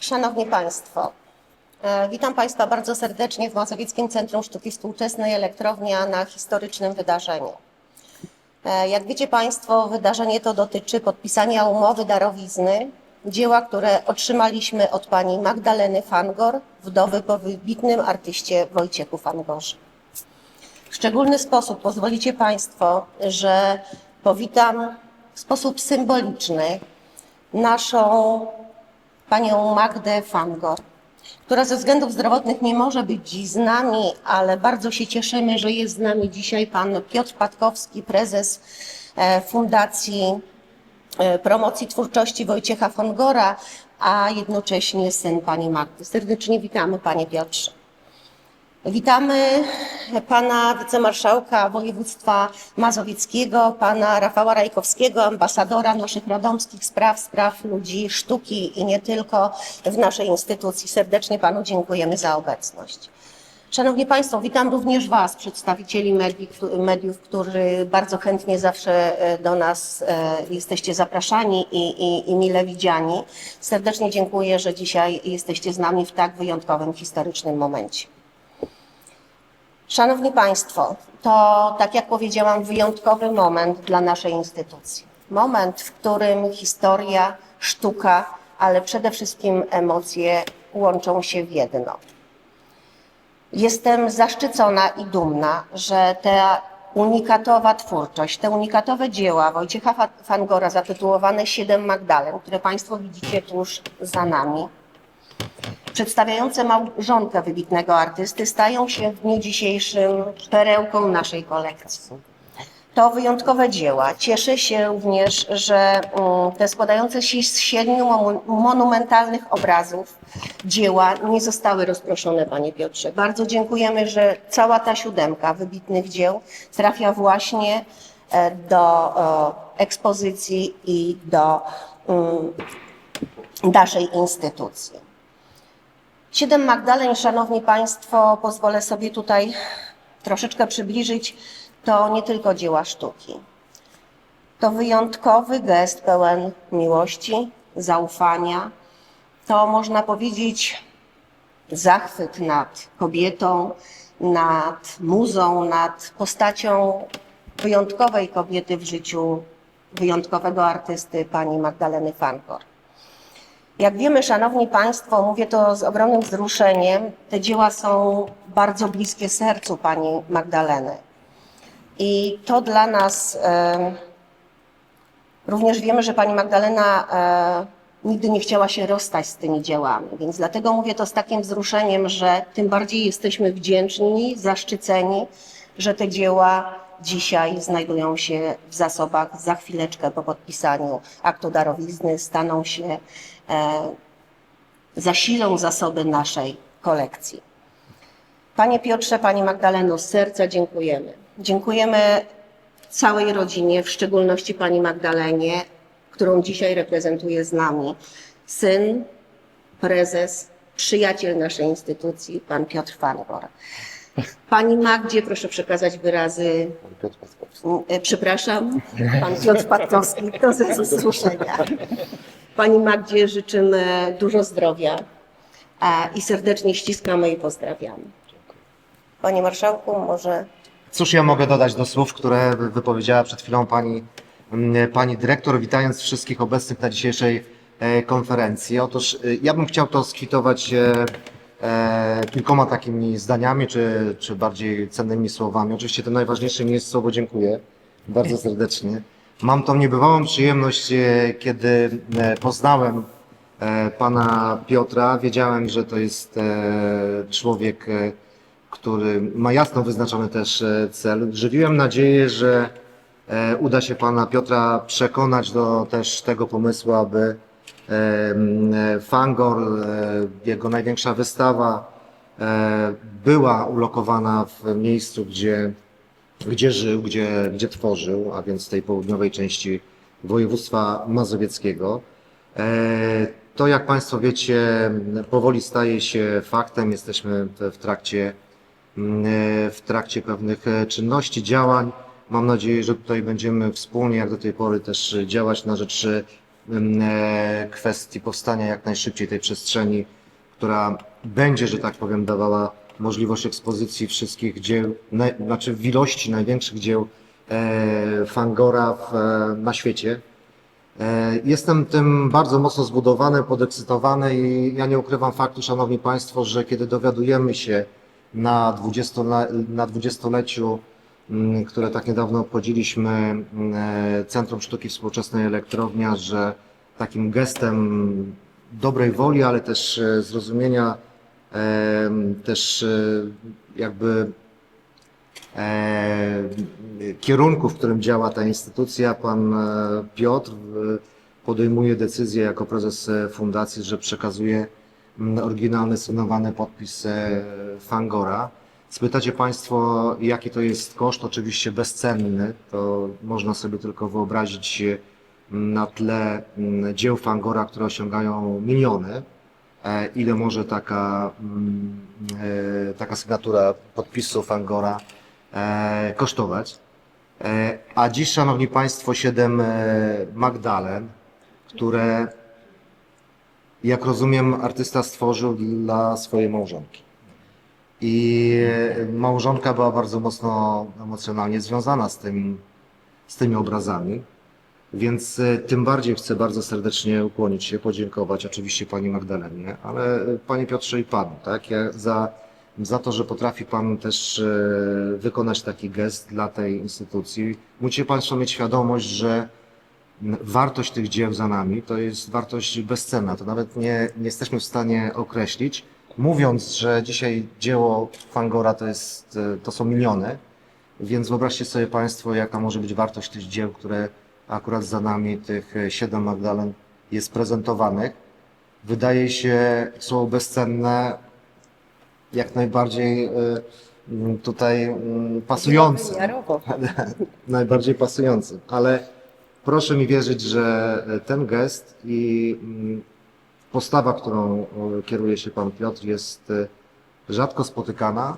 Szanowni Państwo, e, witam Państwa bardzo serdecznie w Mazowieckim Centrum Sztuki Współczesnej Elektrownia na historycznym wydarzeniu. E, Jak wiecie Państwo, wydarzenie to dotyczy podpisania umowy darowizny, dzieła, które otrzymaliśmy od pani Magdaleny Fangor, wdowy po wybitnym artyście Wojciechu Fangorze. W szczególny sposób pozwolicie Państwo, że powitam w sposób symboliczny naszą panią Magdę Fangor, która ze względów zdrowotnych nie może być dziś z nami, ale bardzo się cieszymy, że jest z nami dzisiaj pan Piotr Patkowski, prezes e, Fundacji e, Promocji Twórczości Wojciecha Fangora, a jednocześnie syn pani Magdy. Serdecznie witamy panie Piotrze. Witamy pana wicemarszałka województwa mazowieckiego, pana Rafała Rajkowskiego, ambasadora naszych radomskich spraw, spraw ludzi, sztuki i nie tylko w naszej instytucji. Serdecznie panu dziękujemy za obecność. Szanowni Państwo, witam również Was, przedstawicieli mediów, którzy bardzo chętnie zawsze e, do nas e, jesteście zapraszani i, i, i mile widziani. Serdecznie dziękuję, że dzisiaj jesteście z nami w tak wyjątkowym, historycznym momencie. Szanowni Państwo, to tak jak powiedziałam, wyjątkowy moment dla naszej instytucji. Moment, w którym historia, sztuka, ale przede wszystkim emocje łączą się w jedno. Jestem zaszczycona i dumna, że ta unikatowa twórczość, te unikatowe dzieła Wojciecha Fa- Fangora zatytułowane Siedem Magdalen, które Państwo widzicie tuż za nami, przedstawiające małżonkę wybitnego artysty, stają się w dniu dzisiejszym perełką naszej kolekcji. To wyjątkowe dzieła. Cieszę się również, że mm, te składające się z siedmiu monumentalnych obrazów dzieła nie zostały rozproszone, Panie Piotrze. Bardzo dziękujemy, że cała ta siódemka wybitnych dzieł trafia właśnie e, do ekspozycji i do mm, naszej instytucji. Siedem Magdaleń, Szanowni Państwo, pozwolę sobie tutaj troszeczkę przybliżyć, to nie tylko dzieła sztuki. To wyjątkowy gest pełen miłości, zaufania. To można powiedzieć zachwyt nad kobietą, nad muzą, nad postacią wyjątkowej kobiety w życiu wyjątkowego artysty, pani Magdaleny Fankor. Jak wiemy, Szanowni Państwo, mówię to z ogromnym wzruszeniem, te dzieła są bardzo bliskie sercu Pani Magdaleny. I to dla nas, e, również wiemy, że Pani Magdalena e, nigdy nie chciała się rozstać z tymi dziełami, więc dlatego mówię to z takim wzruszeniem, że tym bardziej jesteśmy wdzięczni, zaszczyceni, że te dzieła dzisiaj znajdują się w zasobach. Za chwileczkę po podpisaniu aktu darowizny staną się zasilą zasoby naszej kolekcji. Panie Piotrze, Pani Magdaleno, z serca dziękujemy. Dziękujemy całej rodzinie, w szczególności Pani Magdalenie, którą dzisiaj reprezentuje z nami syn, prezes, przyjaciel naszej instytucji, Pan Piotr Fangor. Pani Magdzie proszę przekazać wyrazy Pan Piotr Paskowski. E, Przepraszam, pan Piotr Patkowski, to ze wzruszenia. Pani Magdzie życzymy dużo zdrowia i serdecznie ściskamy i pozdrawiamy. Panie Marszałku, może Cóż ja mogę dodać do słów, które wy- wypowiedziała przed chwilą pani, pani dyrektor, witając wszystkich obecnych na dzisiejszej e, konferencji. Otóż e, ja bym chciał to skwitować e, kilkoma takimi zdaniami, czy, czy bardziej cennymi słowami. Oczywiście tym najważniejszym jest słowo dziękuję bardzo serdecznie. Mam tą niebywałą przyjemność, e, kiedy e, poznałem e, pana Piotra, wiedziałem, że to jest człowiek, który ma jasno wyznaczony też cel. Żywiłem nadzieję, że uda się pana Piotra przekonać do też tego pomysłu, aby Fangor, jego największa wystawa, była ulokowana w miejscu, gdzie, gdzie żył, gdzie, gdzie tworzył, a więc tej południowej części województwa mazowieckiego. E, To, jak Państwo wiecie, powoli staje się faktem. Jesteśmy w trakcie mm, e, w trakcie pewnych e, czynności, działań. Mam nadzieję, że tutaj będziemy wspólnie, jak do tej pory, też działać na rzecz e, kwestii powstania jak najszybciej tej przestrzeni, która będzie, że tak powiem, dawała możliwość ekspozycji wszystkich dzieł, naj, znaczy w ilości największych dzieł e, Fangora w, e, na świecie. E, Jestem tym bardzo mocno zbudowany, podekscytowany i ja nie ukrywam faktu, Szanowni Państwo, że kiedy dowiadujemy się na, 20, na dwudziestoleciu, mm, które tak niedawno obchodziliśmy, mm, e, Centrum Sztuki Współczesnej Elektrownia, że takim gestem dobrej woli, ale też e, zrozumienia, też e, jakby e, kierunku, w którym działa ta instytucja, pan e, Piotr podejmuje decyzję jako prezes fundacji, że przekazuje mm, oryginalny sygnowany podpis Fangora. Spytacie Państwo, jaki to jest koszt? Oczywiście bezcenny. To można sobie tylko wyobrazić na tle mm, dzieł Fangora, które osiągają miliony. E, Ile może taka, mm, e, taka sygnatura podpisu Fangora e, kosztować? A dziś, Szanowni Państwo, siedem Magdalen, które, jak rozumiem, artysta stworzył dla swojej małżonki. I małżonka była bardzo mocno emocjonalnie związana z, tym, z tymi obrazami. Więc e, tym bardziej chcę bardzo serdecznie ukłonić się, podziękować oczywiście Pani Magdalenie, ale e, Panie Piotrze i Panu, tak? Ja za, za to, że potrafi Pan też e, wykonać taki gest dla tej instytucji. Musicie Państwo mieć świadomość, że wartość tych dzieł za nami to jest wartość bezcenna. To nawet nie, nie jesteśmy w stanie określić. Mówiąc, że dzisiaj dzieło Fangora to, jest, to są miliony, więc wyobraźcie sobie Państwo, jaka może być wartość tych dzieł, które akurat za nami, tych e, siedem Magdalen jest prezentowanych. Wydaje się, są bezcenne, jak najbardziej e, tutaj Wymiarowo. najbardziej pasujący. Ale proszę mi wierzyć, że ten gest i postawa, którą kieruje się pan Piotr, jest e, rzadko spotykana,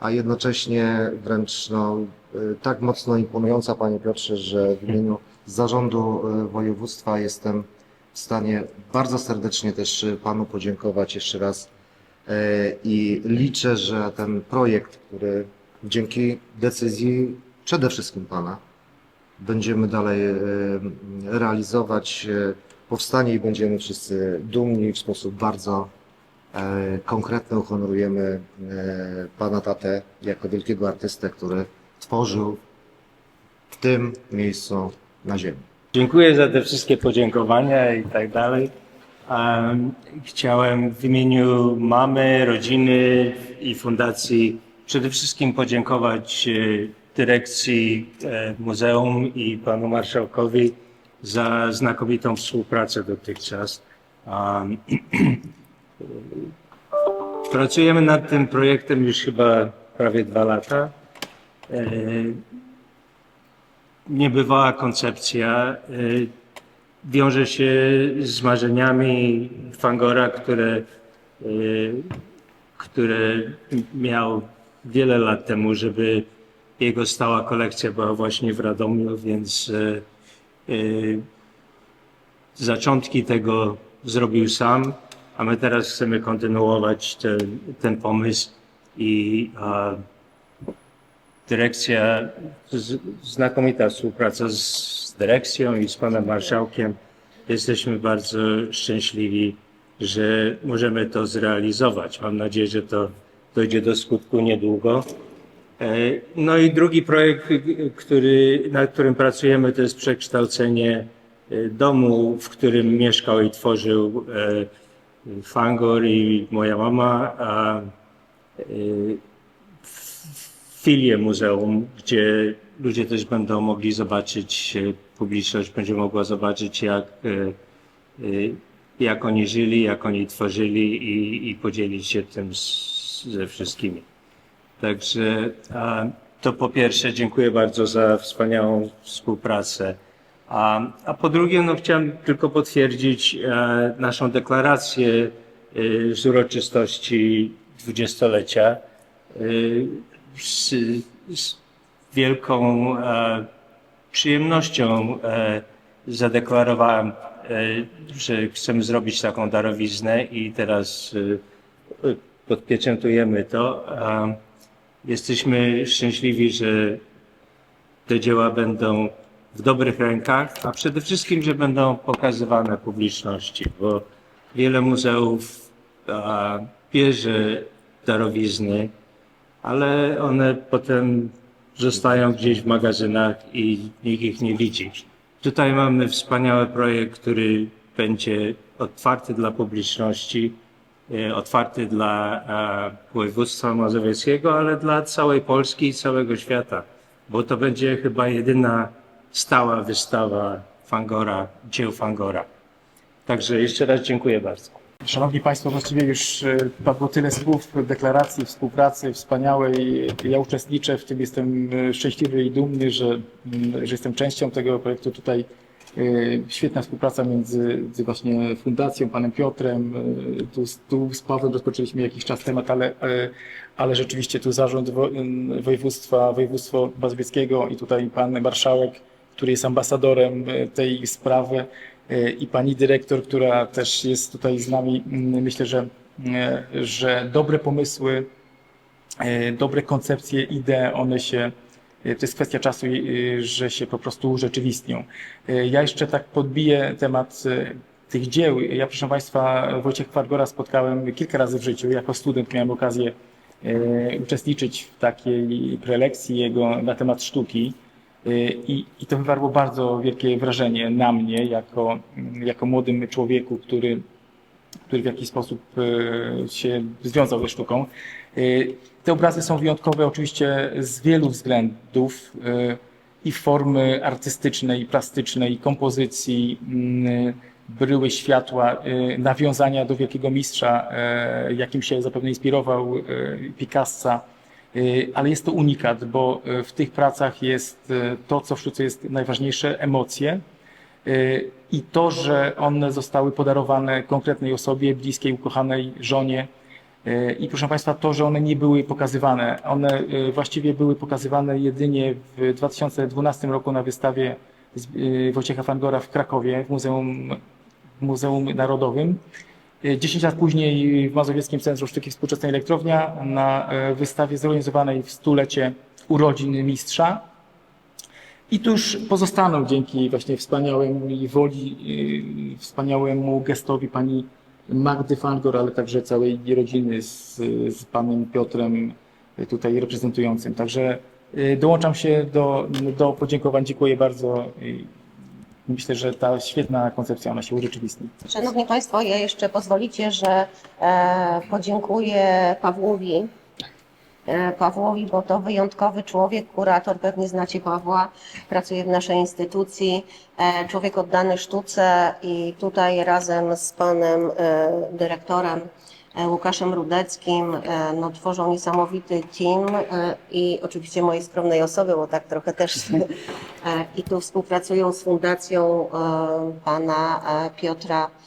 a jednocześnie wręcz no, e, tak mocno imponująca, panie Piotrze, że w imieniu zarządu e, województwa. Jestem w stanie bardzo serdecznie też e, panu podziękować jeszcze raz E, i liczę, że ten projekt, który dzięki decyzji przede wszystkim Pana będziemy dalej realizować, powstanie i będziemy wszyscy dumni. W sposób bardzo konkretny uhonorujemy Pana tatę jako wielkiego artystę, który tworzył w tym miejscu na ziemi. Dziękuję za te wszystkie podziękowania i tak dalej. Em, Chciałem w imieniu mamy, rodziny i fundacji przede wszystkim podziękować e, dyrekcji e, muzeum i panu marszałkowi za znakomitą współpracę dotychczas. Em, Pracujemy nad tym projektem już chyba prawie dwa lata. Niebywała koncepcja. y, Wiąże się z marzeniami Fangora, które, y, które miał wiele lat temu, żeby jego stała kolekcja była właśnie w Radomiu, więc y, zaczątki tego zrobił sam, a my teraz chcemy kontynuować te, ten pomysł i dyrekcja, z- znakomita współpraca z, z dyrekcją i z panem marszałkiem. Jesteśmy bardzo szczęśliwi, że możemy to zrealizować. Mam nadzieję, że to dojdzie do skutku niedługo. E, No i drugi projekt, który, nad którym pracujemy, to jest przekształcenie e, domu, w którym mieszkał i tworzył e, Fangor i moja mama. A, filię muzeum, gdzie ludzie też będą mogli zobaczyć, e, publiczność będzie mogła zobaczyć, jak, e, e, jak oni żyli, jak oni tworzyli i, i podzielić się tym z, ze wszystkimi. Także to po pierwsze dziękuję bardzo za wspaniałą współpracę. A, a po drugie, no, chciałem tylko potwierdzić naszą deklarację z uroczystości dwudziestolecia. E, z, z wielką e, przyjemnością e, zadeklarowałem, e, że chcemy zrobić taką darowiznę i teraz e, e, podpieczętujemy to. A Jesteśmy szczęśliwi, że te dzieła będą w dobrych rękach, a przede wszystkim, że będą pokazywane publiczności, bo wiele muzeów a, bierze darowizny, ale one potem zostają gdzieś w magazynach i nikt ich nie widzi. Tutaj mamy wspaniały projekt, który będzie otwarty dla publiczności, e, otwarty dla e, województwa mazowieckiego, ale dla całej Polski i całego świata, bo to będzie chyba jedyna stała wystawa Fangora, dzieł Fangora. Także jeszcze raz dziękuję bardzo. Szanowni Państwo, właściwie już padło tyle słów, deklaracji, współpracy wspaniałej. Ja uczestniczę w tym, jestem e, szczęśliwy i dumny, że, mm, że jestem częścią tego projektu. Tutaj e, świetna współpraca między, właśnie Fundacją, Panem Piotrem. Tu, tu z Pawłem rozpoczęliśmy jakiś czas temat, ale, ale rzeczywiście tu zarząd województwa, województwo mazowieckiego i tutaj Pan Marszałek, który jest ambasadorem tej sprawy i pani dyrektor, która też jest tutaj z nami. Mm, Myślę, że, e, że dobre pomysły, e, dobre koncepcje, idee, one się, e, to jest kwestia czasu, e, że się po prostu urzeczywistnią. E, Ja jeszcze tak podbiję temat e, tych dzieł. Ja, proszę Państwa, Wojciech Kwargora spotkałem kilka razy w życiu. Jako student miałem okazję e, uczestniczyć w takiej prelekcji jego na temat sztuki. I, I to wywarło bardzo wielkie wrażenie na mnie, jako, jako młodym człowieku, który, który w jakiś sposób e, się związał ze sztuką. E, Te obrazy są wyjątkowe oczywiście z wielu względów i formy artystycznej, i plastycznej, i kompozycji, mm, bryły światła, nawiązania do wielkiego mistrza, jakim się zapewne inspirował Picassa. Y, ale jest to unikat, bo y, w tych pracach jest y, to, co w sztuce jest najważniejsze, emocje i to, że one zostały podarowane konkretnej osobie, bliskiej, ukochanej żonie. I proszę Państwa, to, że one nie były pokazywane, one właściwie były pokazywane jedynie w 2012 roku na wystawie Wojciecha Fangora w Krakowie, w Muzeum, w Muzeum Narodowym. 10 lat później w Mazowieckim Centrum Sztuki Współczesnej Elektrownia na e, wystawie zorganizowanej w stulecie urodzin mistrza. I tuż pozostaną dzięki właśnie wspaniałej woli, yy, wspaniałemu gestowi pani Magdy Fangor, ale także całej rodziny z, z panem Piotrem tutaj reprezentującym. Także dołączam się do, do podziękowań. Dziękuję bardzo. Myślę, że ta świetna koncepcja ona się urzeczywistni. Szanowni Państwo, ja jeszcze pozwolicie, że e, podziękuję Pawłowi. E, Pawłowi, bo to wyjątkowy człowiek, kurator, pewnie znacie Pawła, pracuje w naszej instytucji, e, człowiek oddany sztuce i tutaj razem z panem dyrektorem Łukaszem Rudeckim e, no, tworzą niesamowity team e, i oczywiście mojej skromnej osoby, bo tak trochę też e, i tu współpracują z fundacją e, pana e, Piotra e,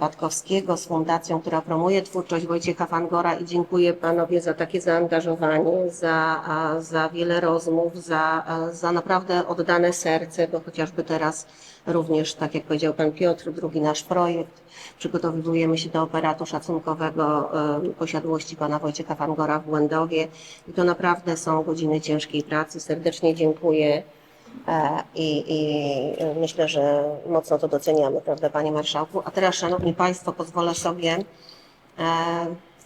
Patkowskiego, z fundacją, która promuje twórczość Wojciecha Fangora i dziękuję panowie za takie zaangażowanie, za, za wiele rozmów, za, za naprawdę oddane serce, bo chociażby teraz również, tak jak powiedział pan Piotr, drugi nasz projekt, przygotowujemy się do operatu szacunkowego e, posiadłości pana Wojciecha Fangora w Błędowie i to naprawdę są godziny ciężkiej pracy. Serdecznie dziękuję. E, I, I myślę, że mocno to doceniamy, prawda, Panie Marszałku? A teraz, Szanowni Państwo, pozwolę sobie e,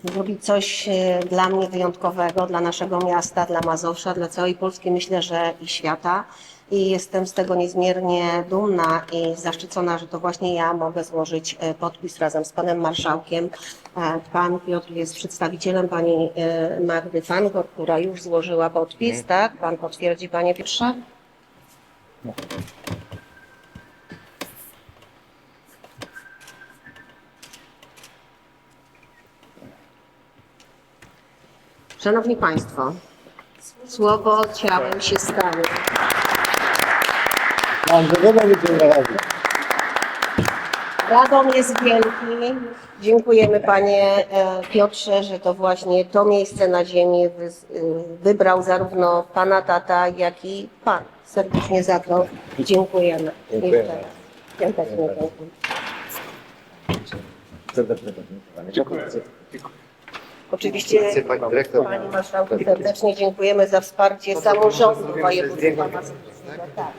zrobić coś e, dla mnie wyjątkowego, dla naszego miasta, dla Mazowsza, dla całej Polski, myślę, że i świata. I jestem z tego niezmiernie dumna i zaszczycona, że to właśnie ja mogę złożyć podpis razem z Panem Marszałkiem. Pan Piotr jest przedstawicielem Pani Magdy Fangor, która już złożyła podpis, tak? Pan potwierdzi, Panie Piotrze? Szanowni Państwo, słowo ciałem się stanie. Radom jest wielki. Dziękujemy Panie e, Piotrze, że to właśnie to miejsce na ziemi y, wybrał zarówno Pana tata, jak i Pan. Serdecznie za to dziękujemy. Dziękujemy. Jeszcze raz. Ja też dziękuję. Serdecznie Dziękuję. Oczywiście Pani dyrektor. Pani Marszałku serdecznie dziękujemy za wsparcie samorządu województwa mazowieckiego. Tak.